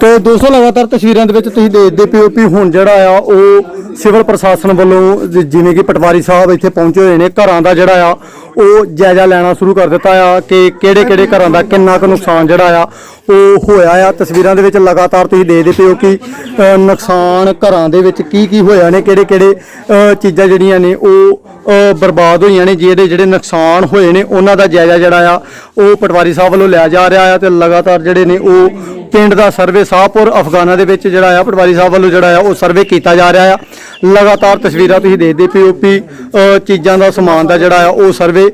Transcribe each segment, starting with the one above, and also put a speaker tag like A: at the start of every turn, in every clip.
A: ਤੇ ਦੋਸਤੋ ਲਗਾਤਾਰ ਤਸਵੀਰਾਂ ਦੇ ਵਿੱਚ ਤੁਸੀਂ ਦੇਖਦੇ ਪਿਓ ਵੀ ਹੁਣ ਜਿਹੜਾ ਆ ਉਹ ਸਿਵਲ ਪ੍ਰਸ਼ਾਸਨ ਵੱਲੋਂ ਜ- ਜਿਵੇਂ ਕਿ ਪਟਵਾਰੀ ਸਾਹਿਬ ਇੱਥੇ ਪਹੁੰਚੇ ਹੋਏ ਨੇ ਘਰਾਂ ਦਾ ਜਿਹੜਾ ਆ ਉਹ ਜਾਇਜ਼ਾ ਲੈਣਾ ਸ਼ੁਰੂ ਕਰ ਦਿੱਤਾ ਆ ਕਿ ਕਿਹੜੇ ਕਿਹੜੇ ਘਰਾਂ ਦਾ ਕਿੰਨਾ ਕੁ ਨੁਕਸਾਨ ਜਿਹੜਾ ਆ ਉਹ ਹੋਇਆ ਆ। ਤਸਵੀਰਾਂ ਦੇ ਵਿੱਚ ਲਗਾਤਾਰ ਤੁਸੀਂ ਦੇਖਦੇ ਪਿਓ ਕਿ ਅ, ਨੁਕਸਾਨ ਘਰਾਂ ਦੇ ਵਿੱਚ ਕੀ ਕੀ ਹੋਇਆ ਨੇ ਕਿਹੜੇ ਕਿਹੜੇ ਅ, ਚੀਜ਼ਾਂ ਜਿਹੜੀਆਂ ਨੇ ਉਹ ਅ, ਬਰਬਾਦ ਹੋਈਆਂ ਨੇ ਜਿਹੜੇ ਜਿਹੜੇ ਨੁਕਸਾਨ ਹੋਏ ਨੇ ਉਹਨਾਂ ਦਾ ਜਾਇਜ਼ਾ ਜਿਹੜਾ ਆ ਉਹ ਪਟਵਾਰੀ ਸਾਹਿਬ ਵੱਲੋਂ ਲਿਆ ਜਾ ਰਿਹਾ ਆ ਤੇ ਲਗਾਤਾਰ ਜਿਹੜੇ ਨੇ ਉਹ ਪਿੰਡ ਦਾ ਸਰਵੇ ਸਾਹਪੁਰ ਅਫਗਾਨਾ ਦੇ ਵਿੱਚ ਜਿਹੜਾ ਆ ਪਟਵਾਰੀ ਸਾਹਿਬ ਵੱਲੋਂ ਜਿਹੜਾ ਆ ਉਹ ਸਰਵੇ ਕੀਤਾ ਜਾ ਰਿਹਾ ਆ। ਲਗਾਤਾਰ ਤਸਵੀਰਾਂ ਤੁਸੀਂ ਦੇਖਦੇ ਪਿਓ ਵੀ ਅ, ਚੀਜ਼ਾਂ ਦਾ ਸਮਾਨ ਦਾ ਜਿਹੜਾ ਆ ਉਹ ਸਰਵੇ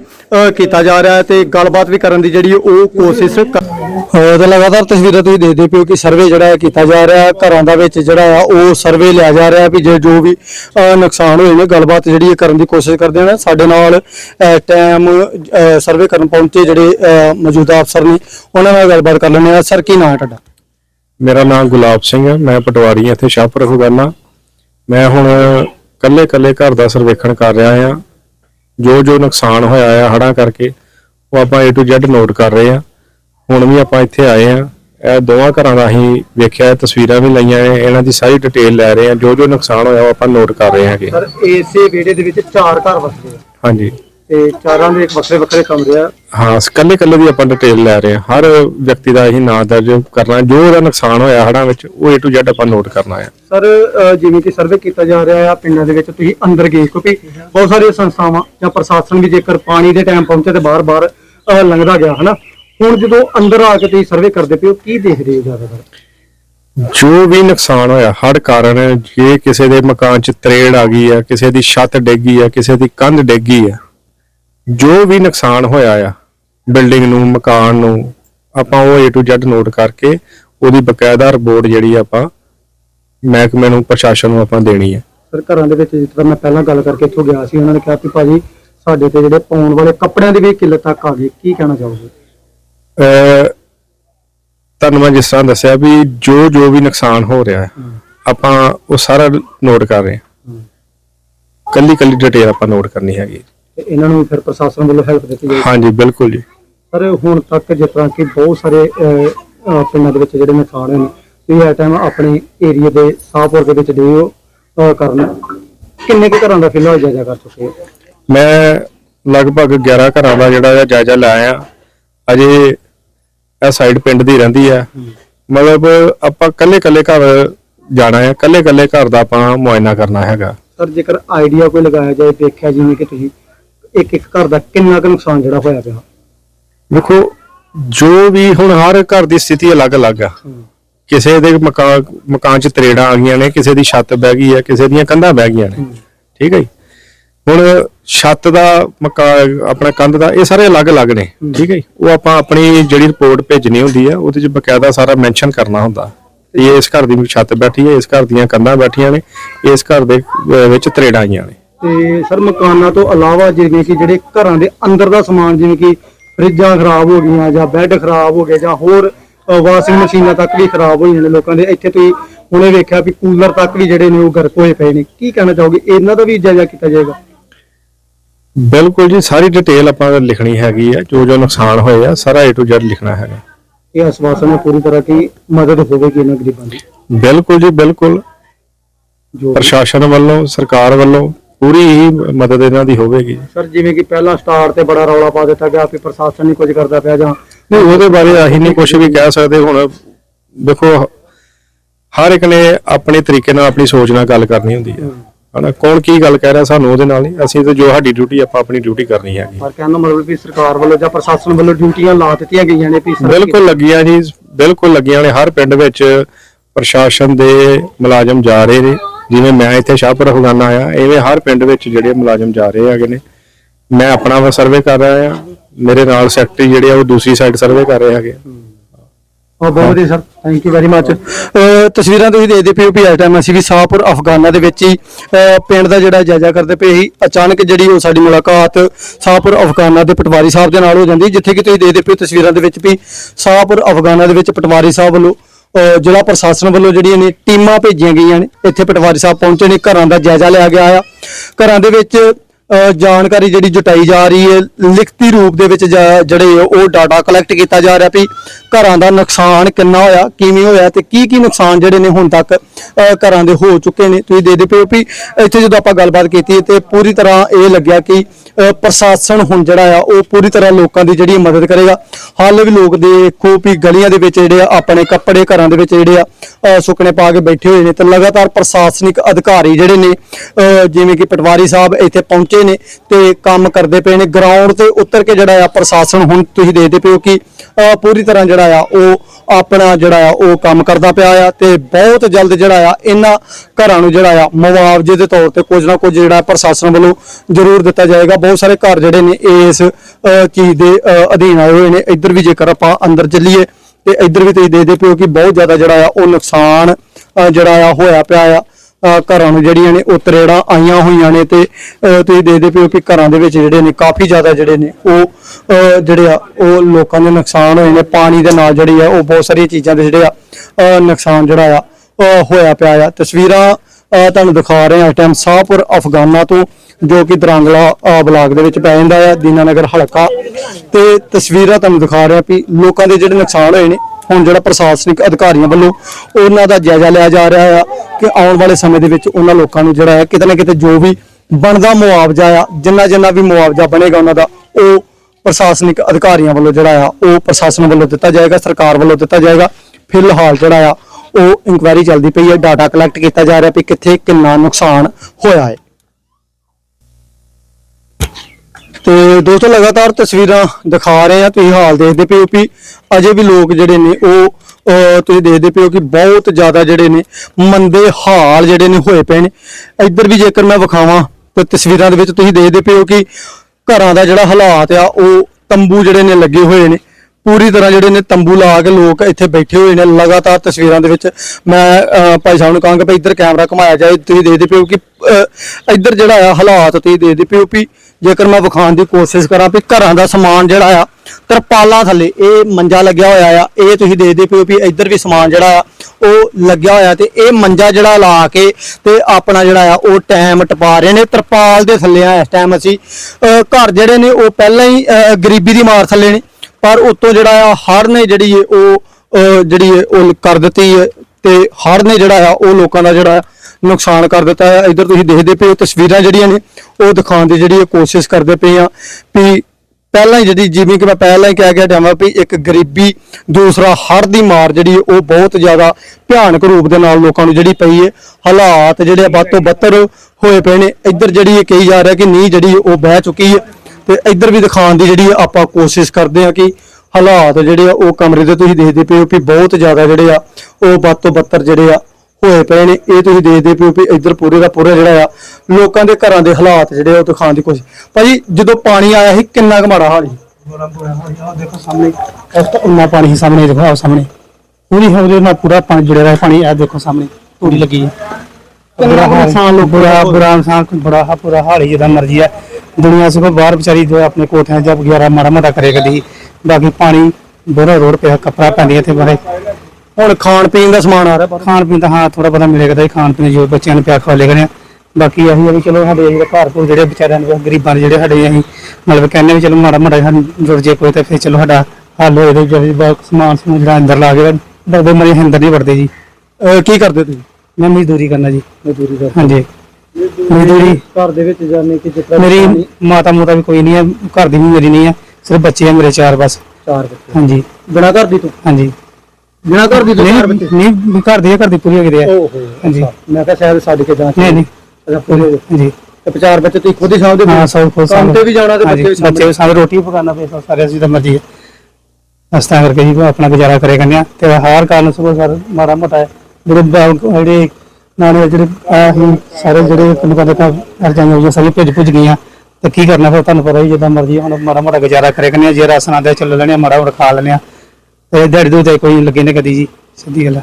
A: ਕੀਤਾ ਜਾ ਰਿਹਾ ਹੈ ਤੇ ਗੱਲਬਾਤ ਵੀ ਕਰਨ ਦੀ ਜਿਹੜੀ ਉਹ ਕੋਸ਼ਿਸ਼ ਕਰ ਤੇ ਲਗਾਤਾਰ ਤਸਵੀਰਾਂ ਤੁਸੀਂ ਦੇਖਦੇ ਪਿਓ ਕਿ ਸਰਵੇ ਜਿਹੜਾ ਹੈ ਕੀਤਾ ਜਾ ਰਿਹਾ ਘਰਾਂ ਦਾ ਵਿੱਚ ਜਿਹੜਾ ਆ ਉਹ ਸਰਵੇ ਲਿਆ ਜਾ ਰਿਹਾ ਵੀ ਜੇ ਜੋ ਵੀ ਨੁਕਸਾਨ ਹੋਏ ਨੇ ਗੱਲਬਾਤ ਜਿਹੜੀ ਕਰਨ ਦੀ ਕੋਸ਼ਿਸ਼ ਕਰਦੇ ਨੇ। ਸਾਡੇ ਨਾਲ ਟਾਈਮ ਸਰਵੇ ਕਰਨ ਪਹੁੰਚੇ ਜਿਹੜੇ ਮੌਜੂਦਾ ਅਫਸਰ ਨੇ ਉਹਨਾਂ ਨਾਲ ਗੱਲਬਾਤ ਕਰ ਲੈਂਦੇ ਆ ਸਰ ਕੀ ਨਾਮ ਹੈ ਤੁਹਾਡਾ?
B: ਮੇਰਾ ਨਾਮ ਗੁਲਾਬ ਸਿੰਘ ਹੈ ਮੈਂ ਪਟਵਾਰੀ ਹਾਂ ਇੱਥੇ ਸ਼ਾਹਪੁਰ ਖੁਗਾਨਾ ਮੈਂ ਹੁਣ ਕੱਲੇ ਕੱਲੇ ਘਰ ਦਾ ਸਰਵੇਖਣ ਕਰ ਰਿਹਾ ਹਾਂ। ਜੋ ਜੋ ਨੁਕਸਾਨ ਹੋਇਆ ਆ ਹੜਾਂ ਕਰਕੇ ਉਹ ਆਪਾਂ A to Z ਨੋਟ ਕਰ ਰਹੇ ਹਾਂ। ਹੁਣ ਵੀ ਆਪਾਂ ਇੱਥੇ ਆਏ ਹਾਂ। ਇਹ ਦੋਵਾਂ ਘਰਾਂ ਦਾ ਅਸੀਂ ਵੇਖਿਆ ਤਸਵੀਰਾਂ ਵੀ ਲਈਆਂ ਨੇ ਇਹਨਾਂ ਦੀ ਸਾਰੀ ਡਿਟੇਲ ਲੈ ਰਹੇ ਹਾਂ। ਜੋ ਜੋ ਨੁਕਸਾਨ ਹੋਇਆ ਉਹ ਆਪਾਂ ਨੋਟ ਕਰ ਰਹੇ ਹਾਂਗੇ।
A: ਸਰ ਇਸੇ ਵਿਹੜੇ ਦੇ ਵਿੱਚ ਚਾਰ ਘਰ ਵਸਦੇ ਆ
B: ਹਾਂਜੀ।
A: ਤੇ ਚਾਰਾਂ ਦੇ ਵੱਖਰੇ ਵੱਖਰੇ ਕਮਰੇ ਆ
B: ਹਾਂ ਕੱਲੇ ਕੱਲੇ ਦੀ ਆਪਾਂ ਡਿਟੇਲ ਲੈ ਰਹੇ ਹਾਂ। ਹਰ ਵਿਅਕਤੀ ਦਾ ਅਸੀਂ ਨਾਂ ਦਰਜ ਕਰਨਾ ਜੋ ਉਹਦਾ ਨੁਕਸਾਨ ਹੋਇਆ ਹੜਾਂ ਵਿੱਚ ਉਹ A to Z ਆਪਾਂ ਨੋਟ ਕਰਨਾ ਹੈ।
A: ਸਰ ਅ, ਜਿਵੇਂ ਕਿ ਸਰਵੇ ਕੀਤਾ ਜਾ ਰਿਹਾ ਆ ਪਿੰਡਾਂ ਦੇ ਵਿੱਚ ਤੁਸੀਂ ਅੰਦਰ ਗਏ ਕਿਉਂਕਿ ਬਹੁਤ ਸਾਰੀਆਂ ਸੰਸਥਾਵਾਂ ਜਾਂ ਪ੍ਰਸ਼ਾਸਨ ਵੀ ਜੇਕਰ ਪਾਣੀ ਦੇ ਟਾਈਮ ਪਹੁੰਚੇ ਤੇ ਬਾਰ-ਬਾਰ ਅ, ਲੰਘਦਾ ਗਿਆ ਹਨਾ? ਹੁਣ ਜਦੋਂ ਅੰਦਰ ਆ ਕੇ ਤੁਸੀਂ ਸਰਵੇ ਕਰਦੇ ਪਿਓ ਕੀ ਦੇਖਦੇ ਹੋ ਜ਼ਿਆਦਾਤਰ?
B: ਜੋ ਵੀ ਨੁਕਸਾਨ ਹੋਇਆ ਹੜ ਕਾਰਨ ਜੇ ਕਿਸੇ ਦੇ ਮਕਾਨ 'ਚ ਤਰੇੜ ਆ ਗਈ ਹੈ ਕਿਸੇ ਦੀ ਛੱਤ ਡਿੱਗੀ ਹੈ ਕਿਸੇ ਦੀ ਕੰਧ ਡਿੱਗੀ ਹੈ ਜੋ ਵੀ ਨੁਕਸਾਨ ਹੋਇਆ ਆ ਬਿਲਡਿੰਗ ਨੂੰ ਮਕਾਨ ਨੂੰ ਆਪਾਂ ਉਹ A to Z ਨੋਟ ਕਰਕੇ ਉਹਦੀ ਬਕਾਇਦਾ ਰਿਪੋਰਟ ਜਿਹੜੀ ਆਪਾਂ ਮਹਿਕਮੇ ਨੂੰ ਪ੍ਰਸ਼ਾਸਨ ਨੂੰ ਆਪਾਂ ਦੇਣੀ ਹੈ
A: ਸਰ ਘਰਾਂ ਦੇ ਵਿੱਚ ਤਰ੍ਹਾਂ ਮੈਂ ਪਹਿਲਾਂ ਗੱਲ ਕਰਕੇ ਇੱਥੋਂ ਗਿਆ ਸੀ ਉਹਨਾਂ ਨੇ ਕਿਹਾ ਵੀ ਭਾਜੀ ਸਾਡੇ ਤੇ ਜਿਹੜੇ ਪਾਉਣ ਵਾਲੇ ਕੱਪੜਿਆਂ ਦੀ ਵੀ ਕਿੱਲਤ ਤੱਕ ਆ ਗਈ ਕੀ ਕਹਿਣਾ ਚਾਹੋਗੇ?
B: ਅਹ ਤੁਹਾਨੂੰ ਮੈਂ ਜਿਸ ਤਰ੍ਹਾਂ ਦੱਸਿਆ ਵੀ ਜੋ ਜੋ ਵੀ ਨੁਕਸਾਨ ਹੋ ਰਿਹਾ ਹੈ। ਆਪਾਂ ਉਹ ਸਾਰਾ ਨੋਟ ਕਰ ਰਹੇ ਹਾਂ। ਕੱਲੀ ਕੱਲੀ ਡਿਟੇਲ ਆਪਾਂ ਨੋਟ ਕਰਨੀ ਹੈਗੀ।
A: ਤੇ ਇਹਨਾਂ ਨੂੰ ਫਿਰ ਪ੍ਰਸ਼ਾਸਨ ਵੱਲੋਂ ਹੈਲਪ ਦਿੱਤੀ ਜਾਏਗੀ
B: ਹਾਂਜੀ ਬਿਲਕੁਲ ਜੀ।
A: ਸਰ ਹੁਣ ਤੱਕ ਜਿਸ ਤਰ੍ਹਾਂ ਕਿ ਬਹੁਤ ਸਾਰੇ ਅਹ, ਅਹ, ਪਿੰਡਾਂ ਦੇ ਵਿੱਚ ਜਿਹੜੇ ਨੁਕਸਾਨ ਹੋਏ ਨੇ ਤੁਸੀਂ ਇਸ ਟਾਈਮ ਆਪਣੇ ਏਰੀਆ ਦੇ ਸਾਹਪੁਰ ਦੇ ਵਿੱਚ ਦੇ ਹੋ ਕਰਨ ਕਿੰਨੇ ਕੁ ਘਰਾਂ ਦਾ ਫਿਲਹਾਲ ਜਾਇਜ਼ਾ ਕਰ ਚੁੱਕੇ ਹੋ?
B: ਮੈਂ ਲਗਭਗ 11 ਘਰਾਂ ਦਾ ਜਿਹੜਾ ਆ ਜਾਇਜ਼ਾ ਲਾਇਆ ਅਜੇ ਇਹ ਸਾਈਡ ਪਿੰਡ ਦੀ ਰਹਿੰਦੀ ਹੈ। ਮਤਲਬ ਆਪਾਂ ਕੱਲੇ ਕੱਲੇ ਘਰ ਜਾਣਾ ਹੈ। ਕੱਲੇ ਕੱਲੇ ਘਰ ਦਾ ਆਪਾਂ ਮੁਆਇਨਾ ਕਰਨਾ ਹੈਗਾ।
A: ਸਰ ਜੇਕਰ ਆਈਡੀਆ ਕੋਈ ਲਗਾਇਆ ਜਾਏ ਦੇਖਿਆ ਜਿਵੇਂ ਕਿ ਤੁਸੀਂ ਇੱਕ ਇੱਕ ਘਰ ਦਾ ਕਿੰਨਾ ਕੁ ਨੁਕਸਾਨ ਜਿਹੜਾ ਹੋਇਆ ਪਿਆ।
B: ਦੇਖੋ ਜੋ ਵੀ ਹੁਣ ਹਰ ਘਰ ਦੀ ਸਥਿਤੀ ਅਲੱਗ-ਅਲੱਗ ਆ। ਕਿਸੇ ਦੇ ਮਕਾਨ ਮਕਾਨ 'ਚ ਤਰੇੜਾਂ ਆ ਗਈਆਂ ਨੇ ਕਿਸੇ ਦੀ ਛੱਤ ਬਹਿ ਗਈ ਹੈ ਕਿਸੇ ਦੀਆਂ ਕੰਧਾਂ ਬਹਿ ਗਈਆਂ ਨੇ। ਠੀਕ ਹੈ ਜੀ? ਹੁਣ ਛੱਤ ਦਾ ਮਕਾਨ ਆਪਣਾ ਕੰਧ ਦਾ ਇਹ ਸਾਰੇ ਅਲੱਗ-ਅਲੱਗ ਨੇ। ਠੀਕ ਹੈ ਜੀ? ਉਹ ਆਪਾਂ ਆਪਣੀ ਜਿਹੜੀ ਰਿਪੋਰਟ ਭੇਜਣੀ ਹੁੰਦੀ ਹੈ ਉਹਦੇ 'ਚ ਬਕਾਇਦਾ ਸਾਰਾ ਮੈਂਸ਼ਨ ਕਰਨਾ ਹੁੰਦਾ। ਇਹ ਇਸ ਘਰ ਦੀ ਛੱਤ ਬੈਠੀ ਹੈ ਇਸ ਘਰ ਦੀਆਂ ਕੰਧਾਂ ਬੈਠੀਆਂ ਨੇ ਇਸ ਘਰ ਦੇ ਵਿੱਚ ਤਰੇੜਾਂ ਆਈਆਂ ਨੇ।
A: ਤੇ ਸਰ ਮਕਾਨਾਂ ਤੋਂ ਇਲਾਵਾ ਜਿਵੇਂ ਕਿ ਜਿਹੜੇ ਘਰਾਂ ਦੇ ਅੰਦਰ ਦਾ ਸਮਾਨ ਜਿਵੇਂ ਕਿ ਫਰਿੱਜਾਂ ਖਰਾਬ ਹੋ ਗਈਆਂ ਜਾਂ ਬੈੱਡ ਖਰਾਬ ਹੋ ਗਏ ਜਾਂ ਹੋਰ ਵਾਸ਼ਿੰਗ ਮਸ਼ੀਨਾਂ ਤੱਕ ਵੀ ਖਰਾਬ ਹੋਈਆਂ ਨੇ ਲੋਕਾਂ ਦੇ ਇੱਥੇ ਤੁਸੀਂ ਹੁਣੇ ਵੇਖਿਆ ਵੀ ਕੂਲਰ ਤੱਕ ਵੀ ਜਿਹੜੇ ਨੇ ਉਹ ਗਰਕ ਹੋਏ ਪਏ ਨੇ। ਕੀ ਕਹਿਣਾ ਚਾਹੋਗੇ? ਇਹਨਾਂ ਦਾ ਵੀ ਜਾਇਜ਼ਾ ਕੀਤਾ ਜਾਏਗਾ?
B: ਬਿਲਕੁਲ ਜੀ ਸਾਰੀ ਡਿਟੇਲ ਆਪਾਂ ਲਿਖਣੀ ਹੈਗੀ ਹੈ ਜੋ ਜੋ ਨੁਕਸਾਨ ਹੋਏ ਆ ਸਾਰਾ A to Z ਲਿਖਣਾ ਹੈਗਾ।
A: ਇਹ ਆਸਵਾਸਨ ਹੈ ਪੂਰੀ ਤਰ੍ਹਾਂ ਕੀ ਮਦਦ ਹੋਵੇਗੀ ਇਹਨਾਂ ਗਰੀਬਾਂ ਦੀ।
B: ਬਿਲਕੁਲ ਜੀ ਬਿਲਕੁਲ।
A: ਜੋ
B: ਪ੍ਰਸ਼ਾਸਨ ਵੱਲੋਂ ਸਰਕਾਰ ਵੱਲੋਂ ਪੂਰੀ ਹੀ ਮਦਦ ਇਹਨਾਂ ਦੀ ਹੋਵੇਗੀ।
A: ਸਰ ਜਿਵੇਂ ਕਿ ਪਹਿਲਾਂ ਸਟਾਰ ਤੇ ਬੜਾ ਰੌਲਾ ਪਾ ਦਿੱਤਾ ਗਿਆ ਕਿ ਪ੍ਰਸ਼ਾਸਨ ਨਹੀਂ ਕੁਝ ਕਰਦਾ ਪਿਆ ਜਾਂ
B: ਨਹੀਂ ਉਹਦੇ ਬਾਰੇ ਅਸੀਂ ਨਹੀਂ ਕੁਝ ਵੀ ਕਹਿ ਸਕਦੇ। ਹੁਣ ਦੇਖੋ ਹਰ ਇੱਕ ਨੇ ਆਪਣੇ ਤਰੀਕੇ ਨਾਲ ਆਪਣੀ ਸੋਚ ਨਾਲ ਗੱਲ ਕਰਨੀ ਹੁੰਦੀ ਹੈ। ਹਨਾ ਕੌਣ ਕੀ ਗੱਲ ਕਹਿ ਰਿਹਾ ਸਾਨੂੰ ਉਹਦੇ ਨਾਲ ਨਹੀਂ। ਅਸੀਂ ਤਾਂ ਜੋ ਸਾਡੀ ਡਿਊਟੀ ਆਪਾਂ ਆਪਣੀ ਡਿਊਟੀ ਕਰਨੀ ਹੈਗੀ।
A: ਪਰ ਕਹਿਣ ਦਾ ਮਤਲਬ ਵੀ ਸਰਕਾਰ ਵੱਲੋਂ ਜਾਂ ਪ੍ਰਸ਼ਾਸਨ ਵੱਲੋਂ ਡਿਊਟੀਆਂ ਲਾ ਦਿੱਤੀਆਂ ਗਈਆਂ ਨੇ ਵੀ
B: ਬਿਲਕੁਲ ਲੱਗੀਆਂ ਜੀ ਬਿਲਕੁਲ ਲੱਗੀਆਂ ਨੇ। ਹਰ ਪਿੰਡ ਵਿੱਚ ਪ੍ਰਸ਼ਾਸਨ ਦੇ ਮੁਲਾਜ਼ਮ ਜਾ ਰਹੇ ਨੇ। ਜਿਵੇਂ ਮੈਂ ਇੱਥੇ ਸ਼ਾਹਪੁਰ ਅਫਗਾਨਾ ਆਇਆ ਐਵੇਂ ਹਰ ਪਿੰਡ ਵਿੱਚ ਜਿਹੜੇ ਮੁਲਾਜ਼ਮ ਜਾ ਰਹੇ ਹੈਗੇ ਨੇ ਮੈਂ ਆਪਣਾ ਵਾ ਸਰਵੇ ਕਰ ਰਿਹਾ ਹਾਂ ਮੇਰੇ ਨਾਲ ਸੈਕਟਰੀ ਜਿਹੜੇ ਆ ਉਹ ਦੂਸਰੀ ਸਾਈਡ ਸਰਵੇ ਕਰ ਰਹੇ ਹੈਗੇ
A: ਬਹੁਤ ਬਹੁਤ ਵਧੀਆ sir thank you very much ਤਸਵੀਰਾਂ ਤੁਸੀਂ ਦੇਖਦੇ ਪਏ ਹੋ ਵੀ ਇਸ ਟਾਈਮ ਅਸੀਂ ਵੀ ਸਾਹਪੁਰ ਅਫਗਾਨਾ ਦੇ ਵਿੱਚ ਹੀ ਅਹ, ਪਿੰਡ ਦਾ ਜਿਹੜਾ ਜਾਇਜ਼ਾ ਕਰਦੇ ਪਏ ਸੀ ਅਚਾਨਕ ਜਿਹੜੀ ਉਹ ਸਾਡੀ ਮੁਲਾਕਾਤ ਸਾਹਪੁਰ ਅਫਗਾਨਾ ਦੇ ਪਟਵਾਰੀ ਸਾਹਿਬ ਦੇ ਨਾਲ ਹੋ ਜਾਂਦੀ ਜਿੱਥੇ ਕਿ ਤੁਸੀਂ ਦੇਖਦੇ ਪਏ ਹੋ ਤਸਵੀਰਾਂ ਦੇ ਵਿੱਚ ਵੀ ਸਾਹਪੁਰ ਅਫਗਾਨਾ ਦੇ ਵਿੱਚ ਪਟਵਾਰੀ ਸਾਹਿਬ ਵੱਲੋਂ ਜ਼ਿਲ੍ਹਾ ਪ੍ਰਸ਼ਾਸਨ ਵੱਲੋਂ ਜਿਹੜੀਆਂ ਨੇ ਟੀਮਾਂ ਭੇਜੀਆਂ ਗਈਆਂ ਨੇ, ਇੱਥੇ ਪਟਵਾਰੀ ਸਾਹਿਬ ਪਹੁੰਚੇ ਨੇ, ਘਰਾਂ ਦਾ ਜਾਇਜ਼ਾ ਲਿਆ ਗਿਆ ਆ। ਘਰਾਂ ਦੇ ਵਿੱਚ ਜਾਣਕਾਰੀ ਜਿਹੜੀ ਜੁਟਾਈ ਜਾ ਰਹੀ ਹੈ, ਲਿਖਤੀ ਰੂਪ ਦੇ ਵਿੱਚ ਜਾ- ਜਿਹੜੇ ਉਹ ਡਾਟਾ ਕਲੈਕਟ ਕੀਤਾ ਜਾ ਰਿਹਾ ਵੀ ਘਰਾਂ ਦਾ ਨੁਕਸਾਨ ਕਿੰਨਾ ਹੋਇਆ, ਕਿਵੇਂ ਹੋਇਆ ਤੇ ਕੀ ਕੀ ਨੁਕਸਾਨ ਜਿਹੜੇ ਨੇ ਹੁਣ ਤੱਕ ਘਰਾਂ ਦੇ ਹੋ ਚੁੱਕੇ ਨੇ, ਤੁਸੀਂ ਦੇਖਦੇ ਪਏ ਹੋ ਵੀ ਇੱਥੇ ਜਦੋਂ ਆਪਾਂ ਗੱਲਬਾਤ ਕੀਤੀ ਤੇ ਪੂਰੀ ਤਰ੍ਹਾਂ ਇਹ ਲੱਗਿਆ ਕਿ ਪ੍ਰਸ਼ਾਸਨ ਹੁਣ ਜਿਹੜਾ ਆ, ਉਹ ਪੂਰੀ ਤਰ੍ਹਾਂ ਲੋਕਾਂ ਦੀ ਜਿਹੜੀ ਮਦਦ ਕਰੇਗਾ। ਹਾਲੇ ਵੀ ਲੋਕ ਦੇਖੋ ਵੀ ਗਲੀਆਂ ਦੇ ਵਿੱਚ ਜਿਹੜੇ ਆ, ਆਪਣੇ ਕੱਪੜੇ ਘਰਾਂ ਦੇ ਵਿੱਚ ਜਿਹੜੇ ਆ ਸੁੱਕਣੇ ਪਾ ਕੇ ਬੈਠੇ ਹੋਏ ਨੇ ਤੇ ਲਗਾਤਾਰ ਪ੍ਰਸ਼ਾਸਨਿਕ ਅਧਿਕਾਰੀ ਜਿਹੜੇ ਨੇ ਜਿਵੇਂ ਕਿ ਪਟਵਾਰੀ ਸਾਹਿਬ ਇੱਥੇ ਪਹੁੰਚੇ ਨੇ ਤੇ ਕੰਮ ਕਰਦੇ ਪਏ ਨੇ। ਗਰਾਊਂਡ ਤੇ ਉਤਰ ਕੇ ਜਿਹੜਾ ਆ, ਪ੍ਰਸ਼ਾਸਨ ਹੁਣ ਤੁਸੀਂ ਦੇਖਦੇ ਪਏ ਹੋ ਕਿ ਪੂਰੀ ਤਰ੍ਹਾਂ ਜਿਹੜਾ ਆ, ਉਹ ਆਪਣਾ ਜਿਹੜਾ ਆ, ਉਹ ਕੰਮ ਕਰਦਾ ਪਿਆ ਆ ਤੇ ਬਹੁਤ ਜਲਦ ਜਿਹੜਾ ਆ, ਇਹਨਾਂ ਘਰਾਂ ਨੂੰ ਜਿਹੜਾ ਆ, ਮੁਆਵਜ਼ੇ ਦੇ ਤੌਰ ਤੇ ਕੁਝ ਨਾ ਕੁਝ ਜਿਹੜਾ ਪ੍ਰਸ਼ਾਸਨ ਵੱਲੋਂ ਜ਼ਰੂਰ ਦਿੱਤਾ ਜਾਏਗਾ। ਬਹੁਤ ਸਾਰੇ ਘਰ ਜਿਹੜੇ ਨੇ ਇਸ ਚੀਜ਼ ਦੇ ਅਧੀਨ ਆਏ ਹੋਏ ਨੇ। ਇੱਧਰ ਵੀ ਜੇਕਰ ਆਪਾਂ ਅੰਦਰ ਚੱਲੀਏ, ਤੇ ਇੱਧਰ ਵੀ ਤੁਸੀਂ ਦੇਖਦੇ ਪਿਓ ਕਿ ਬਹੁਤ ਜ਼ਿਆਦਾ ਜਿਹੜਾ ਆ, ਉਹ ਨੁਕਸਾਨ ਜਿਹੜਾ ਆ, ਹੋਇਆ ਪਿਆ ਆ। ਘਰਾਂ ਨੂੰ ਜਿਹੜੀਆਂ ਨੇ ਉਹ ਤਰੇੜਾਂ ਆਈਆਂ ਹੋਈਆਂ ਨੇ ਤੇ ਤੁਸੀਂ ਦੇਖਦੇ ਪਿਓ ਕਿ ਘਰਾਂ ਦੇ ਵਿੱਚ ਜਿਹੜੇ ਨੇ ਕਾਫੀ ਜ਼ਿਆਦਾ ਜਿਹੜੇ ਨੇ ਉਹ ਜਿਹੜੇ ਆ, ਉਹ ਲੋਕਾਂ ਦੇ ਨੁਕਸਾਨ ਹੋਏ ਨੇ। ਪਾਣੀ ਦੇ ਨਾਲ ਜਿਹੜੀ ਆ, ਉਹ ਬਹੁਤ ਸਾਰੀਆਂ ਚੀਜ਼ਾਂ ਦੇ ਜਿਹੜੇ ਆ ਨੁਕਸਾਨ ਜਿਹੜਾ ਆ ਹੋਇਆ ਪਿਆ ਆ। ਤਸਵੀਰਾਂ ਤੁਹਾਨੂੰ ਦਿਖਾ ਰਹੇ ਹਾਂ ਇਸ ਟਾਈਮ ਸਾਹਪੁਰ, ਅਫਗਾਨਾ ਤੋਂ, ਜੋ ਕਿ ਦਰਾਂਗਲਾ ਬਲਾਕ ਦੇ ਵਿੱਚ ਪੈ ਜਾਂਦਾ ਆ, ਦੀਨਾਨਗਰ ਹਲਕਾ। ਤੇ ਤਸਵੀਰਾਂ ਤੁਹਾਨੂੰ ਦਿਖਾ ਰਿਹਾ ਵੀ ਲੋਕਾਂ ਦੇ ਜਿਹੜੇ ਨੁਕਸਾਨ ਹੋਏ ਨੇ ਹੁਣ ਜਿਹੜਾ ਪ੍ਰਸ਼ਾਸਨਿਕ ਅਧਿਕਾਰੀਆਂ ਵੱਲੋਂ ਉਹਨਾਂ ਦਾ ਜਾਇਜ਼ਾ ਲਿਆ ਜਾ ਰਿਹਾ ਆ ਕਿ ਆਉਣ ਵਾਲੇ ਸਮੇਂ ਦੇ ਵਿੱਚ ਉਹਨਾਂ ਲੋਕਾਂ ਨੂੰ ਜਿਹੜਾ ਹੈ ਕਿਤੇ ਨਾ ਕਿਤੇ ਜੋ ਵੀ ਬਣਦਾ ਮੁਆਵਜ਼ਾ ਆ, ਜਿੰਨਾ ਜਿੰਨਾ ਵੀ ਮੁਆਵਜ਼ਾ ਬਣੇਗਾ ਉਹਨਾਂ ਦਾ, ਉਹ ਪ੍ਰਸ਼ਾਸਨਿਕ ਅਧਿਕਾਰੀਆਂ ਵੱਲੋਂ ਜਿਹੜਾ ਆ, ਉਹ ਪ੍ਰਸ਼ਾਸਨ ਵੱਲੋਂ ਦਿੱਤਾ ਜਾਏਗਾ, ਸਰਕਾਰ ਵੱਲੋਂ ਦਿੱਤਾ ਜਾਏਗਾ। ਫਿਲਹਾਲ ਜਿਹੜਾ ਆ, ਉਹ ਇਨਕੁਆਇਰੀ ਚੱਲਦੀ ਪਈ ਹੈ ਡਾਟਾ ਕਲੈਕਟ ਕੀਤਾ ਜਾ ਰਿਹਾ ਵੀ ਕਿੱਥੇ ਕਿੰਨਾ ਨੁਕਸਾਨ ਹੋਇਆ ਹੈ। ਤੇ ਦੋਸਤੋ ਲਗਾਤਾਰ ਤਸਵੀਰਾਂ ਦਿਖਾ ਰਹੇ ਆ ਤੁਸੀਂ ਹਾਲ ਦੇਖਦੇ ਪਏ ਹੋ ਕਿ ਅਜੇ ਵੀ ਲੋਕ ਜਿਹੜੇ ਨੇ ਉਹ ਤੁਸੀਂ ਦੇਖਦੇ ਪਏ ਹੋ ਕਿ ਬਹੁਤ ਜ਼ਿਆਦਾ ਜਿਹੜੇ ਨੇ ਮੰਦੇ ਹਾਲ ਜਿਹੜੇ ਨੇ ਹੋਏ ਪਏ ਨੇ। ਇੱਧਰ ਵੀ ਜੇਕਰ ਮੈਂ ਵਿਖਾਵਾਂ ਤਾਂ ਤਸਵੀਰਾਂ ਦੇ ਵਿੱਚ ਤੁਸੀਂ ਦੇਖਦੇ ਪਏ ਹੋ ਕਿ ਘਰਾਂ ਦਾ ਜਿਹੜਾ ਹਾਲਾਤ ਆ, ਉਹ ਤੰਬੂ ਜਿਹੜੇ ਨੇ ਲੱਗੇ ਹੋਏ ਨੇ। ਪੂਰੀ ਤਰ੍ਹਾਂ ਜਿਹੜੇ ਨੇ ਤੰਬੂ ਲਾ ਕੇ ਲੋਕ ਇੱਥੇ ਬੈਠੇ ਹੋਏ ਨੇ, ਲਗਾਤਾਰ ਤਸਵੀਰਾਂ ਦੇ ਵਿੱਚ। ਮੈਂ ਭਾਈ ਸਾਹਿਬ ਨੂੰ ਕਹਾਂਗਾ ਵੀ ਇੱਧਰ ਕੈਮਰਾ ਘੁਮਾਇਆ ਜਾਏ, ਤੁਸੀਂ ਦੇਖਦੇ ਪਿਓ ਕਿ ਇੱਧਰ ਜਿਹੜਾ ਆ ਹਾਲਾਤ ਤੁਸੀਂ ਦੇਖਦੇ ਪਿਓ ਵੀ ਜੇਕਰ ਮੈਂ ਵਿਖਾਉਣ ਦੀ ਕੋਸ਼ਿਸ਼ ਕਰਾਂ ਵੀ ਘਰਾਂ ਦਾ ਸਮਾਨ ਜਿਹੜਾ ਆ, ਤਰਪਾਲਾਂ ਥੱਲੇ ਇਹ ਮੰਜਾ ਲੱਗਿਆ ਹੋਇਆ ਆ, ਇਹ ਤੁਸੀਂ ਦੇਖਦੇ ਪਿਓ ਵੀ ਇੱਧਰ ਵੀ ਸਮਾਨ ਜਿਹੜਾ ਆ, ਉਹ ਲੱਗਿਆ ਹੋਇਆ ਤੇ ਇਹ ਮੰਜਾ ਜਿਹੜਾ ਲਾ ਕੇ ਤੇ ਆਪਣਾ ਜਿਹੜਾ ਆ, ਉਹ ਟਾਈਮ ਟਪਾ ਰਹੇ ਨੇ। ਤਰਪਾਲ ਦੇ ਥੱਲੇ ਆ, ਇਸ ਟਾਈਮ ਅਸੀਂ ਘਰ ਜਿਹੜੇ ਨੇ ਉਹ ਪਹਿਲਾਂ ਹੀ ਗਰੀਬੀ ਦੀ ਮਾਰ ਥੱਲੇ ਨੇ। ਪਰ ਉਤੋਂ ਜਿਹੜਾ ਆ, ਹੜ੍ਹ ਨੇ ਜਿਹੜੀ ਹੈ ਉਹ ਜਿਹੜੀ ਹੈ ਉਹ ਕਰ ਦਿੱਤੀ ਹੈ ਤੇ ਹੜ੍ਹ ਨੇ ਜਿਹੜਾ ਆ, ਉਹ ਲੋਕਾਂ ਦਾ ਜਿਹੜਾ ਨੁਕਸਾਨ ਕਰ ਦਿੱਤਾ ਹੈ। ਇਧਰ ਤੁਸੀਂ ਦੇਖਦੇ ਪਏ ਹੋ, ਤਸਵੀਰਾਂ ਜਿਹੜੀਆਂ ਨੇ, ਉਹ ਦਿਖਾਉਣ ਦੀ ਜਿਹੜੀ ਇਹ ਕੋਸ਼ਿਸ਼ ਕਰਦੇ ਪਏ ਆ ਵੀ ਪਹਿਲਾਂ ਹੀ ਜਿਹੜੀ, ਜਿਵੇਂ ਕਿ ਮੈਂ ਪਹਿਲਾਂ ਹੀ ਕਹਿ ਗਿਆ ਜਾਵਾਂ ਵੀ ਇੱਕ ਗਰੀਬੀ, ਦੂਸਰਾ ਹੜ੍ਹ ਦੀ ਮਾਰ ਜਿਹੜੀ ਹੈ ਉਹ ਬਹੁਤ ਜ਼ਿਆਦਾ ਭਿਆਨਕ ਰੂਪ ਦੇ ਨਾਲ ਲੋਕਾਂ ਨੂੰ ਜਿਹੜੀ ਪਈ ਹੈ। ਹਾਲਾਤ ਜਿਹੜੇ ਆ ਵੱਧ ਤੋਂ ਬੱਤਰ ਹੋਏ ਪਏ ਨੇ। ਇੱਧਰ ਜਿਹੜੀ ਇਹ ਕਹੀ ਜਾ ਰਿਹਾ ਕਿ ਨੀਂਹ ਜਿਹੜੀ ਉਹ ਬਹਿ ਚੁੱਕੀ ਹੈ। ਤੇ ਇੱਧਰ ਵੀ ਦਿਖਾਉਣ ਦੀ ਜਿਹੜੀ ਆਪਾਂ ਕੋਸ਼ਿਸ਼ ਕਰਦੇ ਆ ਕਿ ਹਾਲਾਤ ਜਿਹੜੇ ਆ ਉਹ ਕਮਰੇ ਦੇ ਤੁਸੀਂ ਦੇਖਦੇ ਪਏ ਹੋ ਕਿ ਬਹੁਤ ਜ਼ਿਆਦਾ ਜਿਹੜੇ ਆ ਉਹ ਵੱਧ ਤੋਂ ਬੱਤਰ ਜਿਹੜੇ ਆ ਹੋਏ ਪਏ ਨੇ। ਇਹ ਤੁਸੀਂ ਦੇਖਦੇ ਪਏ ਹੋ ਕਿ ਇੱਧਰ ਪੂਰੇ ਦਾ ਪੂਰਾ ਜਿਹੜਾ ਆ ਲੋਕਾਂ ਦੇ ਘਰਾਂ ਦੇ ਹਾਲਾਤ ਜਿਹੜੇ ਆ ਉਹ ਦਿਖਾਉਣ ਦੀ ਕੋਸ਼ਿਸ਼। ਭਾਜੀ ਜਦੋਂ ਪਾਣੀ ਆਇਆ ਸੀ ਕਿੰਨਾ ਕੁ ਮਾੜਾ ਹਾਲ ਸੀ?
C: ਦੇਖੋ ਸਾਹਮਣੇ। ਇਸ ਤੋਂ ਇੰਨਾ ਪਾਣੀ ਸੀ ਸਾਹਮਣੇ ਦੇਖੋ ਆਹ ਸਾਹਮਣੇ। ਪੂਰੀ ਉਹਦੇ ਨਾਲ ਪੂਰਾ ਪਾਣੀ ਜੁੜਿਆ ਪਾਣੀ ਆ ਦੇਖੋ ਸਾਹਮਣੇ ਤੂੜੀ ਲੱਗੀ ਹੈ। ਬੁਰਾ ਹਾਲ ਲੋਕ ਬੁਰਾ ਬੁਰਾ ਇਨਸਾਨ ਬੁਰਾ ਹਾ ਪੂਰਾ ਹਾਲ ਹੀ ਜਿਹਦਾ ਮਰਜ਼ੀ ਹੈ। ਦੁਨੀਆ ਸਗੋਂ ਬਾਹਰ ਵਿਚਾਰੀ ਜੋ ਆਪਣੇ ਕੋਠਿਆਂ ਜਾਂ ਵਗੈਰਾ ਮਾੜਾ ਮੋਟਾ ਕਰੇ ਕਦੀ ਬਾਕੀ ਪਾਣੀ ਬੁਰਾ ਰੋਡ ਪਿਆ ਕੱਪੜਾ ਪੈਂਦੀ ਇੱਥੇ ਬਾਰੇ
A: ਹੁਣ ਖਾਣ ਪੀਣ ਦਾ ਸਮਾਨ ਆ ਰਿਹਾ ਬਾਹਰੋਂ।
C: ਖਾਣ ਪੀਣ ਦਾ ਹਾਂ ਥੋੜਾ ਬਹੁਤਾ ਮਿਲੇਗਾ ਤਾਂ ਖਾਣ ਪੀਣ ਜੋ ਬੱਚਿਆਂ ਨੂੰ ਪਿਆ ਖਵਾ ਲੇਗਾ ਨੇ ਬਾਕੀ ਅਸੀਂ ਆ ਵੀ ਚਲੋ ਸਾਡੇ ਜਿਹੜੇ ਘਰ ਕੋਲ ਜਿਹੜੇ ਵਿਚਾਰਿਆਂ ਦੇ ਗਰੀਬਾਂ ਦੇ ਜਿਹੜੇ ਸਾਡੇ ਅਸੀਂ ਮਤਲਬ ਕਹਿੰਦੇ ਵੀ ਚਲੋ ਮਾੜਾ ਮਾੜਾ ਸਾਨੂੰ ਜੁੜ ਜੇ ਕੋਈ ਤਾਂ ਫਿਰ ਚਲੋ ਸਾਡਾ ਹੱਲ ਹੋਏ ਤੇ ਜਿਹੜੇ ਬਾਕੀ ਸਮਾਨ ਸਮੂਨ ਜਿਹੜਾ ਅੰਦਰ ਲਾ ਕੇ ਡਰਦੇ ਮਰੇ ਅੰਦਰ ਨਹੀਂ ਵੜਦੇ ਜੀ।
A: ਅਹ ਕੀ ਕਰਦੇ ਤੁਸੀਂ?
C: ਮੈਂ ਮਜ਼ਦੂਰੀ ਕਰਨਾ ਜੀ।
A: ਮਜ਼ਦੂਰੀ ਦਾ
C: ਹਾਂਜੀ। ਮਜ਼ਦੂਰੀ
A: ਘਰ ਦੇ ਵਿੱਚ ਜਾਣੇ ਕਿ ਜਿਸ
C: ਮੇਰੀ ਮਾਤਾ ਮੋਤਾ ਵੀ ਕੋਈ ਨਹੀਂ ਹੈ ਘਰ ਦੀ ਵੀ ਮੇਰੀ ਨਹੀਂ ਹੈ ਸਿਰਫ ਬੱਚੇ ਆ ਮੇਰੇ ਚਾਰ ਬਸ।
A: ਚਾਰ ਬੱਚੇ।
C: ਹਾਂਜੀ।
A: ਬਿਨਾ ਘਰ ਦੀ ਤੂੰ?
C: ਹਾਂਜੀ।
A: ਬਿਨਾ ਘਰ ਦੀ ਤੂੰ ਚਾਰ ਬੱਚੇ?
C: ਨਹੀਂ ਘਰ ਦੀ ਹੈ, ਘਰ ਦੀ ਪੂਰੀ ਹੋ ਗਈ ਹੈ।
A: ਓਹੋ
C: ਹਾਂਜੀ।
A: ਮੈਂ ਕਿਹਾ ਸ਼ਾਇਦ ਸਾਡੇ ਕੇ ਜਾਂ
C: ਨਹੀਂ ਨਹੀਂ।
A: ਅੱਛਾ ਪੂਰੇ।
C: ਹਾਂਜੀ।
A: ਤੇ ਚਾਰ ਬੱਚੇ ਤੁਸੀਂ ਖੁਦ ਹੀ ਸਾਂਭਦੇ
C: ਹਾਂ ਸਭ ਕੁਝ
A: ਕੰਮ ਤੇ ਵੀ ਜਾਣਾ ਤੇ ਬੱਚੇ ਵੀ
C: ਬੱਚੇ ਵੀ ਰੋਟੀ ਪਕਾਉਣਾ ਪਏ ਸਾਰੇ ਅਸੀਂ ਤਾਂ ਮਰਜ਼ੀ ਹੈ। ਅਸਤਾਂ ਕਰਕੇ ਜੀ ਆਪਣਾ ਗੁਜ਼ਾਰਾ ਕਰੇ ਕੰਨਿਆ ਤੇ ਹਰ ਕਾਰਨ ਸਗੋਂ ਸਰ ਮਾੜਾ ਮੋਟਾ ਹੈ। ਜਿਹੜੇ ਜਿਹੜੇ ਨਾਲੇ ਜਿਹੜੇ ਆਹੀ ਸਾਰੇ ਜਿਹੜੇ ਤੁਹਾਨੂੰ ਕਹਿੰਦੇ ਤਾਂ ਅਰਜਾਈਆਂ ਹੋਈਆਂ ਸਾਰੀਆਂ ਭੁੱਜ ਭੁੱਜ ਗਈਆਂ। ਤੇ ਕੀ ਕਰਨਾ ਫਿਰ ਤੁਹਾਨੂੰ ਪਤਾ ਹੀ ਜਿੱਦਾਂ ਮਰਜ਼ੀ ਹੁਣ ਮਾੜਾ ਮੋਟਾ ਗੁਜ਼ਾਰਾ ਕਰੇ ਕੰਨਿਆ ਜੇ ਰਾਸ਼ਨ ਆਉਂਦਾ ਚੱਲ ਲੈਣੇ ਆ, ਮਾੜਾ ਮੋਟਾ ਖਾ ਲੈਣੇ ਆ। ਤੇ ਦਿਹਾੜੀ ਦੋ ਤੇ ਕੋਈ ਲੱਗੇ ਨੇ ਕਦੀ ਜੀ ਸਿੱਧੀ ਗੱਲ ਆ।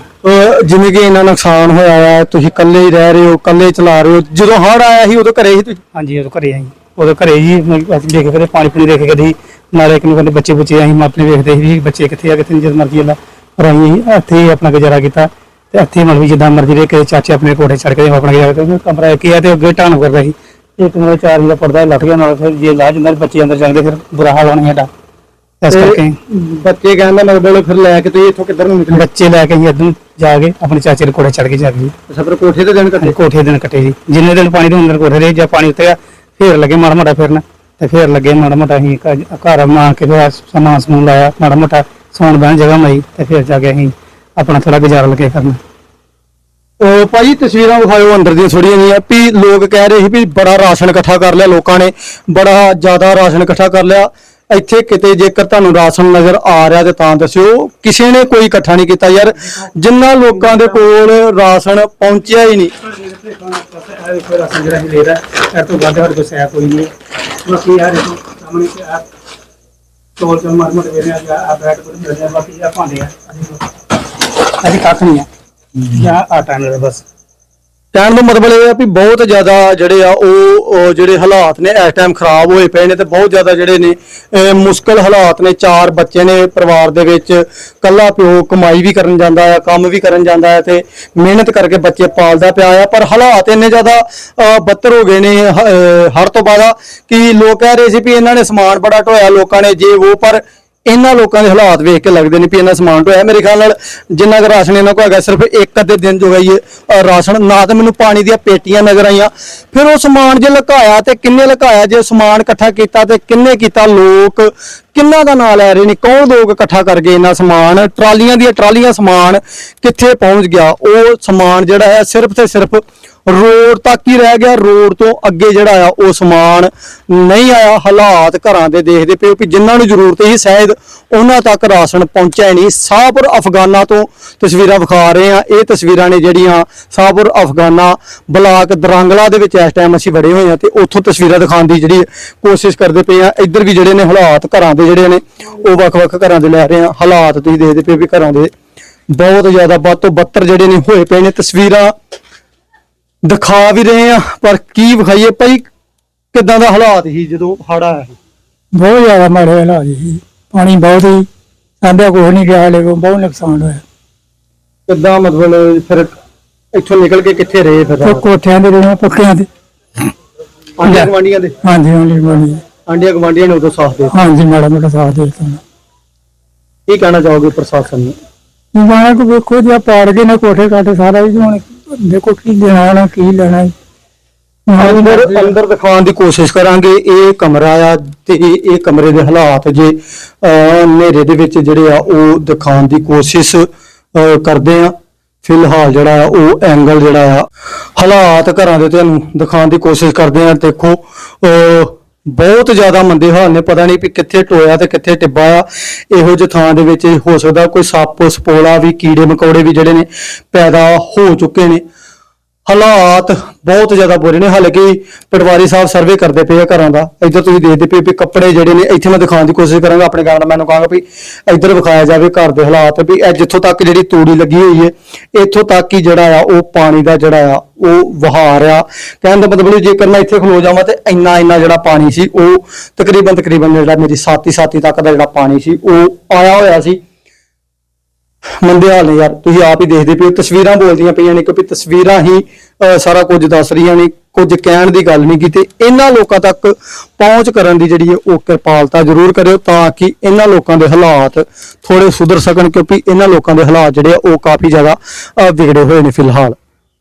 A: ਜਿਵੇਂ ਕਿ ਇੰਨਾ ਨੁਕਸਾਨ ਹੋਇਆ ਆ ਤੁਸੀਂ ਇਕੱਲੇ ਹੀ ਰਹਿ ਰਹੇ ਹੋ ਇਕੱਲੇ ਚਲਾ ਰਹੇ ਹੋ ਜਦੋਂ ਹੜ੍ਹ ਆਇਆ ਸੀ ਉਦੋਂ ਘਰੇ ਸੀ ਤੁਸੀਂ?
C: ਹਾਂਜੀ ਉਦੋਂ ਘਰੇ ਆਈ। ਉਦੋਂ ਘਰੇ ਜੀ ਅਸੀਂ ਦੇਖ ਕੇ ਪਾਣੀ ਪੂਣੀ ਦੇਖ ਕੇ ਕਦੀ ਨਾਲੇ ਇੱਕ ਨੂੰ ਕਹਿੰਦੇ ਬੱਚੇ ਬੱਚੇ ਅਸੀਂ ਆਪਣੇ ਵੇਖਦੇ ਸੀ ਵੀ ਬੱਚੇ ਕਿੱਥੇ ਆ ਕਿੱਥੇ ਨਹੀਂ ਜਦ ਮਰਜ਼ੀ ਅੱਲਾ ਪਰ ਅਸੀਂ ਇੱਥੇ ਹੀ ਆਪਣਾ ਗੁਜ਼ਾਰਾ ਕੀਤਾ। ਤੇ ਇੱਥੇ ਮਤਲਬ ਵੀ ਜਿੱਦਾਂ ਮਰਜ਼ੀ ਦੇ ਕੇ ਚਾਚੇ ਆਪਣੇ ਕੋਠੇ ਚੜ ਕੇ ਆਪਣਾ ਗੁਜ਼ਾਰਾ ਕੀਤਾ ਕਮਰਾ ਇੱਕ ਹੀ ਆ ਤੇ ਅੱਗੇ ਢਾਣ ਕਰਦਾ ਸੀ। ਇੱਕ ਕਮਰੇ ਚਾਰ ਜਿਹੜਾ ਪੜਦਾ ਲੱਗ ਗਿਆ ਨਾਲ ਫਿਰ ਜੇ ਲਾ ਜਾਂਦਾ ਬੱਚੇ ਅੰਦਰ ਜਾਂਦੇ ਫਿਰ ਬੁਰਾ ਹਾਲ ਹੋਣਾ ਸਾਡਾ। ਇਸ ਕਰਕੇ
A: ਬੱਚੇ ਕਹਿੰਦਾ ਮਤਲਬ ਫਿਰ ਲੈ ਕੇ ਤੁਸੀਂ ਇੱਥੋਂ ਕਿੱਧਰ ਨੂੰ ਨਿਕਲੇ?
C: ਬੱਚੇ ਲੈ ਕੇ ਨੂੰ ਜਾ ਕੇ ਆਪਣੇ ਚਾਚੇ ਦੇ ਕੋਲੇ ਚੜ ਕੇ ਜਾ ਕੇ ਜੀ
A: ਕੋਠੇ ਤੇ ਦਿਨ ਕੱਟੇ?
C: ਕੋਠੇ ਦਿਨ ਕੱਟੇ ਜੀ। ਜਿੰਨੇ ਦਿਨ ਪਾਣੀ ਦੇ ਅੰਦਰ ਕੋਠੇ ਰਹੇ ਜਾਂ ਪਾਣੀ ਉਤਰਿਆ ਫੇਰ ਲੱਗੇ ਮਾੜਾ ਮੋਟਾ ਫਿਰਨ। ਤੇ ਫੇਰ ਲੱਗੇ ਮਾੜਾ ਮੋਟਾ ਅਸੀਂ ਘਰ- ਬਣਾ ਕੇ ਫਿਰ ਸਮਾਨ ਸਮੂਨ ਲਾਇਆ ਮਾੜਾ ਮੋਟਾ ਸੌਣ ਬਹਿਣ ਜਗ੍ਹਾ ਮਈ ਤੇ ਫੇਰ ਜਾ ਕੇ ਅਸੀਂ ਆਪਣਾ ਥੋੜਾ ਗੁਜ਼ਾਰਾ ਲੱਗੇ ਕਰਨ।
A: ਉਹ ਭਾਜੀ ਤਸਵੀਰਾਂ ਵਿਖਾਇਓ ਅੰਦਰ ਦੀਆਂ ਥੋੜੀਆਂ ਜੀਆਂ ਵੀ ਲੋਕ ਕਹਿ ਰਹੇ ਸੀ ਵੀ ਬੜਾ ਰਾਸ਼ਨ ਇਕੱਠਾ ਕਰ ਲਿਆ ਲੋਕਾਂ ਨੇ, ਬੜਾ ਜ਼ਿਆਦਾ ਰਾਸ਼ਨ ਇਕੱਠਾ ਕਰ ਲਿਆ। ਇੱਥੇ ਕਿਤੇ ਜੇਕਰ ਤੁਹਾਨੂੰ ਰਾਸ਼ਨ ਨਜ਼ਰ ਆ ਰਿਹਾ ਤੇ ਤਾਂ ਦੱਸਿਓ, ਕਿਸੇ ਨੇ ਕੋਈ ਇਕੱਠਾ ਨਹੀਂ ਕੀਤਾ ਯਾਰ। ਜਿੰਨਾ ਲੋਕਾਂ ਦੇ ਕੋਲ ਰਾਸ਼ਨ ਪਹੁੰਚਿਆ ਹੀ ਨਹੀਂ।
C: ਰਾਸ਼ਨ ਜਿਹੜਾ ਅਸੀਂ ਲੈ ਇਹ ਤੋਂ ਵੱਧ ਸਾਡੇ ਕੋਲ ਸਹਿ ਕੋਈ ਨਹੀਂ। ਬਾਕੀ ਯਾਰ ਦੇਖੋ, ਸਾਹਮਣੇ ਕਿ ਆ, ਚੋਲ ਮਾਰ ਮੋਟੇ ਵੇਲੇ ਆ ਆ ਬੈਠ ਕੋਲ ਬਾਕੀ ਆ ਭਾਂਡੇ ਆ। ਅਸੀਂ ਕੱਖ ਨਹੀਂ ਆ। ਜਾਂ ਆਟਾ ਨਾਲ ਬਸ।
A: ਕਹਿਣ ਦਾ ਮਤਲਬ ਇਹ ਆ ਵੀ ਬਹੁਤ ਜ਼ਿਆਦਾ ਜਿਹੜੇ ਆ ਉਹ ਉਹ ਜਿਹੜੇ ਹਾਲਾਤ ਨੇ ਇਸ ਟਾਈਮ ਖਰਾਬ ਹੋਏ ਪਏ ਨੇ ਤੇ ਬਹੁਤ ਜ਼ਿਆਦਾ ਜਿਹੜੇ ਨੇ ਅਹ ਮੁਸ਼ਕਲ ਹਾਲਾਤ ਨੇ। ਚਾਰ ਬੱਚੇ ਨੇ ਪਰਿਵਾਰ ਦੇ ਵਿੱਚ। ਕੱਲਾ ਪਿਓ ਕਮਾਈ ਵੀ ਕਰਨ ਜਾਂਦਾ ਆ ਕੰਮ ਵੀ ਕਰਨ ਜਾਂਦਾ ਹੈ ਤੇ ਮਿਹਨਤ ਕਰਕੇ ਬੱਚੇ ਪਾਲਦਾ ਪਿਆ ਆ। ਪਰ ਹਾਲਾਤ ਇੰਨੇ ਜ਼ਿਆਦਾ ਅਹ, ਬੱਤਰ ਹੋ ਗਏ ਨੇ ਹ- ਅਹ, ਹਰ ਤੋਂ ਬਾਅਦ ਕਿ ਲੋਕ ਕਹਿ ਰਹੇ ਸੀ ਵੀ ਇਹਨਾਂ ਨੇ ਸਮਾਨ ਬੜਾ ਢੋਇਆ ਲੋਕਾਂ ਨੇ ਜੇ ਉਹ ਪਰ ਇਹਨਾਂ ਲੋਕਾਂ ਦੇ ਹਾਲਾਤ ਵੇਖ ਕੇ ਲੱਗਦੇ ਨੇ ਵੀ ਇਹਨਾਂ ਸਮਾਨ ਢੋਇਆ। ਮੇਰੇ ਖਿਆਲ ਨਾਲ ਜਿੰਨਾ ਕੁ ਰਾਸ਼ਨ ਇਹਨਾਂ ਕੋਲ ਹੈਗਾ, ਸਿਰਫ ਇੱਕ ਅੱਧੇ ਦਿਨ ਜੋ ਗਈ ਹੈ ਰਾਸ਼ਨ, ਨਾ ਤਾਂ ਮੈਨੂੰ ਪਾਣੀ ਦੀਆਂ ਪੇਟੀਆਂ ਨਜ਼ਰ ਆਈਆਂ। ਫਿਰ ਉਹ ਸਮਾਨ ਜੇ ਲੁਕਾਇਆ ਤੇ ਕਿੰਨੇ ਲਕਾਇਆ? ਜੇ ਸਮਾਨ ਇਕੱਠਾ ਕੀਤਾ ਤੇ ਕਿੰਨੇ ਕੀਤਾ? ਲੋਕ ਕਿੰਨਾ ਦਾ ਨਾਂ ਲੈ ਰਹੇ ਨੇ? ਕੌਣ ਲੋਕ ਇਕੱਠਾ ਕਰ ਗਏ ਇਹਨਾਂ ਸਮਾਨ? ਟਰਾਲੀਆਂ ਦੀਆਂ ਟਰਾਲੀਆਂ ਸਮਾਨ ਕਿੱਥੇ ਪਹੁੰਚ ਗਿਆ? ਉਹ ਸਮਾਨ ਜਿਹੜਾ ਹੈ ਸਿਰਫ ਤੇ ਸਿਰਫ ਰੋਡ ਤੱਕ ਹੀ ਰਹਿ ਗਿਆ। ਰੋਡ ਤੋਂ ਅੱਗੇ ਜਿਹੜਾ ਆ, ਉਹ ਸਮਾਨ ਨਹੀਂ ਆਇਆ। ਹਾਲਾਤ ਘਰਾਂ ਦੇ ਦੇਖਦੇ ਪਏ ਹੋ ਕਿ ਜਿਨ੍ਹਾਂ ਨੂੰ ਜ਼ਰੂਰਤ ਸੀ, ਸ਼ਾਇਦ ਉਹਨਾਂ ਤੱਕ ਰਾਸ਼ਨ ਪਹੁੰਚਿਆ ਨਹੀਂ। ਸਾਹਪੁਰ ਅਫਗਾਨਾ ਤੋਂ ਤਸਵੀਰਾਂ ਵਿਖਾ ਰਹੇ ਆ ਇਹ ਤਸਵੀਰਾਂ ਨੇ ਜਿਹੜੀਆਂ ਸਾਹਪੁਰ ਅਫਗਾਨਾ ਬਲਾਕ ਦਰਾਂਗਲਾ ਦੇ ਵਿੱਚ ਇਸ ਟਾਈਮ ਅਸੀਂ ਵੜੇ ਹੋਏ ਆ ਤੇ ਉੱਥੋਂ ਤਸਵੀਰਾਂ ਦਿਖਾਉਣ ਦੀ ਜਿਹੜੀ ਕੋਸ਼ਿਸ਼ ਕਰਦੇ ਪਏ ਆ ਇੱਧਰ ਵੀ ਜਿਹੜੇ ਨੇ ਹਾਲਾਤ ਘਰਾਂ ਦੇ ਜਿਹੜੇ ਨੇ, ਉਹ ਵੱਖ-ਵੱਖ ਘਰਾਂ ਦੇ ਲੈ ਰਹੇ ਆ ਹਾਲਾਤ ਤੁਸੀਂ ਦੇਖਦੇ ਪਏ ਵੀ ਘਰਾਂ ਦੇ ਬਹੁਤ ਜ਼ਿਆਦਾ ਵੱਧ ਤੋਂ ਬੱਤਰ ਜਿਹੜੇ ਨੇ ਹੋਏ ਪਏ ਨੇ। ਤਸਵੀਰਾਂ ਦਿਖਾ ਵੀ ਰਹੇ ਆ ਪਰ ਕੀ ਵਿਖਾਈਏ ਭਾਈ? ਕਿਦਾਂ ਦਾ ਹਾਲਾਤ ਸੀ ਜਦੋਂ ਹੜ ਆਇਆ ਸੀ?
C: ਬਹੁਤ ਜ਼ਿਆਦਾ ਮਾੜੇ ਹਾਲਾਤ ਜੀ ਪਾਣੀ ਬਹੁਤ ਹੀ ਸਾਡਾ ਕੁਛ ਨਹੀਂ ਗਿਆ ਹਲੇ ਬਹੁਤ ਨੁਕਸਾਨ ਹੋਇਆ।
A: ਕਿਦਾਂ ਮਤਲਬ ਫਿਰ ਇੱਥੋਂ ਨਿਕਲ ਕੇ ਕਿੱਥੇ ਰਹੇ ਫਿਰ?
C: ਤੇ ਕੋਠਿਆਂ ਦੇ ਰਹੇ ਪੱਕਿਆਂ ਦੇ
A: ਆਂਡੀਆਂ ਗਵਾਂਡੀਆਂ ਦੇ?
C: ਹਾਂਜੀ ਹਾਂਜੀ ਮਾੜੀ
A: ਆਂਡੀਆਂ ਗਵਾਂਡੀਆਂ ਨੇ ਉਦੋਂ ਸਾਥ ਦੇ
C: ਹਾਂਜੀ ਮਾੜਾ ਮੋਟਾ ਸਾਥ ਦੇ ਦਿੱਤਾ।
A: ਕੀ ਕਹਿਣਾ ਚਾਹੋਗੇ ਪ੍ਰਸ਼ਾਸਨ ਨੂੰ?
C: ਨਿਵਾਣਾ ਕੋ ਵੇਖੋ ਜੀ ਪਾੜ ਗਏ ਨੇ ਕੋਠੇ ਕਾਠੇ ਸਾਰਾ ਜੀ ਹੁਣ ਦੇਖੋ ਕੀ ਦੇਣਾ ਕੀ ਲੈਣਾ ਜੀ।
A: ਅੰਦਰ ਅੰਦਰ ਦਿਖਾਉਣ ਦੀ ਕੋਸ਼ਿਸ਼ ਕਰਾਂਗੇ ਇਹ ਕਮਰਾ ਆ ਤੇ ਇਹ ਕਮਰੇ ਦੇ ਹਾਲਾਤ ਜੇ ਹਨੇਰੇ ਦੇ ਵਿੱਚ ਜਿਹੜੇ ਆ ਉਹ ਦਿਖਾਉਣ ਦੀ ਕੋਸ਼ਿਸ਼ ਕਰਦੇ ਆ। ਫਿਲਹਾਲ ਜਿਹੜਾ ਆ ਉਹ ਐਂਗਲ ਜਿਹੜਾ ਆ ਹਾਲਾਤ ਘਰਾਂ ਦੇ ਤੁਹਾਨੂੰ ਦਿਖਾਉਣ ਦੀ ਕੋਸ਼ਿਸ਼ ਕਰਦੇ ਆ। ਦੇਖੋ ਬਹੁਤ ਜ਼ਿਆਦਾ ਮੰਦੇ ਹਾਲ ਨੇ, ਪਤਾ ਨਹੀਂ ਵੀ ਕਿੱਥੇ ਟੋਇਆ ਤੇ ਕਿੱਥੇ ਟਿੱਬਾ ਆ। ਇਹੋ ਜਿਹੇ ਥਾਂ ਦੇ ਵਿੱਚ ਹੋ ਸਕਦਾ ਕੋਈ ਸੱਪ, ਸਪੋਲਾ ਵੀ ਕੀੜੇ ਮਕੌੜੇ ਵੀ ਜਿਹੜੇ ਨੇ ਪੈਦਾ ਹੋ ਚੁੱਕੇ ਨੇ। ਹਾਲਾਤ ਬਹੁਤ ਜ਼ਿਆਦਾ ਬੁਰੇ ਨੇ ਹਾਲਾਂਕਿ ਪਟਵਾਰੀ ਸਾਹਿਬ ਸਰਵੇ ਕਰਦੇ ਪਏ ਆ ਘਰਾਂ ਦਾ। ਇੱਧਰ ਤੁਸੀਂ ਦੇਖਦੇ ਪਏ ਵੀ ਕੱਪੜੇ ਜਿਹੜੇ ਨੇ, ਇੱਥੇ ਮੈਂ ਦਿਖਾਉਣ ਦੀ ਕੋਸ਼ਿਸ਼ ਕਰਾਂਗਾ, ਆਪਣੇ ਕੈਮਰਾਮੈਨ ਨੂੰ ਕਹਾਂਗਾ ਵੀ ਇੱਧਰ ਵਿਖਾਇਆ ਜਾਵੇ ਘਰ ਦੇ ਹਾਲਾਤ ਵੀ ਇਹ ਜਿੱਥੋਂ ਤੱਕ ਜਿਹੜੀ ਤੂੜੀ ਲੱਗੀ ਹੋਈ ਹੈ, ਇੱਥੋਂ ਤੱਕ ਹੀ ਜਿਹੜਾ ਆ, ਉਹ ਪਾਣੀ ਦਾ ਜਿਹੜਾ ਆ, ਉਹ ਵਹਾ ਰਿਹਾ। ਕਹਿਣ ਦਾ ਮਤਲਬ ਜੇਕਰ ਮੈਂ ਇੱਥੇ ਖਲੋ ਜਾਵਾਂ ਤੇ ਇੰਨਾ ਇੰਨਾ ਜਿਹੜਾ ਪਾਣੀ ਸੀ, ਉਹ ਤਕਰੀਬਨ ਤਕਰੀਬਨ ਜਿਹੜਾ ਮੇਰੀ ਸਾਥੀ ਸਾਥੀ ਤੱਕ ਦਾ ਜਿਹੜਾ ਪਾਣੀ ਸੀ, ਉਹ ਆਇਆ ਹੋਇਆ ਸੀ। ਮੰਦੇ ਹਾਲ ਨੇ ਯਾਰ ਤੁਸੀਂ ਆਪ ਹੀ ਦੇਖਦੇ ਪਏ ਹੋ ਤਸਵੀਰਾਂ ਬੋਲਦੀਆਂ ਪਈਆਂ ਨੇ ਕਿਉਂਕਿ ਤਸਵੀਰਾਂ ਹੀ ਅਹ, ਸਾਰਾ ਕੁਝ ਦੱਸ ਰਹੀਆਂ ਨੇ ਕੁਝ ਕਹਿਣ ਦੀ ਗੱਲ ਨਹੀਂ ਕੀਤੀ। ਇਹਨਾਂ ਲੋਕਾਂ ਤੱਕ ਪਹੁੰਚ ਕਰਨ ਦੀ ਜਿਹੜੀ ਹੈ ਉਹ ਕਿਰਪਾਲਤਾ ਜ਼ਰੂਰ ਕਰਿਓ ਤਾਂ ਕਿ ਇਹਨਾਂ ਲੋਕਾਂ ਦੇ ਹਾਲਾਤ ਥੋੜੇ ਸੁਧਰ ਸਕਣ ਕਿਉਂਕਿ ਇਹਨਾਂ ਲੋਕਾਂ ਦੇ ਹਾਲਾਤ ਜਿਹੜੇ ਆ ਉਹ ਕਾਫੀ ਜ਼ਿਆਦਾ ਅਹ, ਵਿਗੜੇ ਹੋਏ ਨੇ ਫਿਲਹਾਲ।